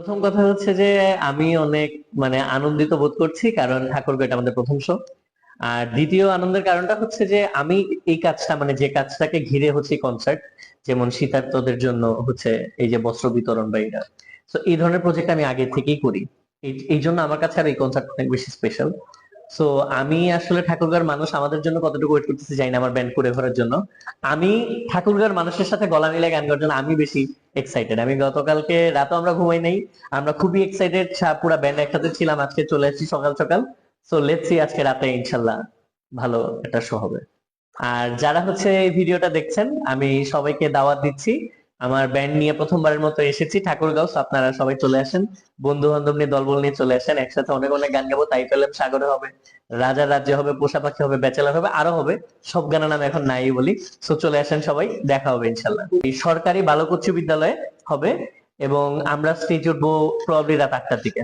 প্রথম কথা হচ্ছে যে, আমি অনেক মানে আনন্দিত বোধ করছি, কারণ ঠাকুরকে এটা আমাদের প্রথম শো আর দ্বিতীয় আনন্দের কারণটা হচ্ছে যে, আমি এই কাজটা মানে যে কাজটাকে ঘিরে হচ্ছে কনসার্ট যেমন শীতার্তদের জন্য হচ্ছে এই যে বস্ত্র বিতরণ বা এটা তো এই ধরনের প্রজেক্ট আমি আগে থেকেই করি। এই- জন্য আমার কাছে আর এই কনসার্ট অনেক বেশি স্পেশাল সো আমি আসলে ঠাকুরগার মানুষ আমাদের জন্য কতটুকু ওয়েট করতেছি জানি না, আমার ব্যান্ড করে ঘোরার জন্য। আমি ঠাকুরগার মানুষের সাথে গলা মিলে গান করার জন্য আমি বেশি এক্সাইটেড আমি গতকালকে রাতও আমরা ঘুমাই নাই, আমরা খুবই এক্সাইটেড পুরো ব্যান্ড একসাথে ছিলাম, আজকে চলে এসেছি সকাল সকাল। সো লেটস সি আজকে রাতে ইনশাল্লাহ ভালো একটা শো হবে। আর যারা হচ্ছে এই ভিডিওটা দেখছেন, আমি সবাইকে দাওয়াত দিচ্ছি। আমার ব্যান্ড নিয়ে প্রথমবারের মতো এসেছি, ঠাকুরগাঁও। আপনারা সবাই চলে আসেন। বন্ধু বান্ধব নিয়ে দলবল নিয়ে চলে আসেন। একসাথে অনেক অনেক গান গাবো। তাই পেলাম সাগরে হবে রাজা রাজ্যে হবে, পোষা পাখি হবে, ব্যাচেলার হবে, আরও হবে। সব গানের নাম এখন নাই বলি। সো চলে আসেন সবাই, দেখা হবে ইনশাল্লাহ। এই সরকারি বালক উচ্চ বিদ্যালয়ে হবে এবং আমরা স্টেজ উঠবো প্রবাবলি রাত আটটার দিকে।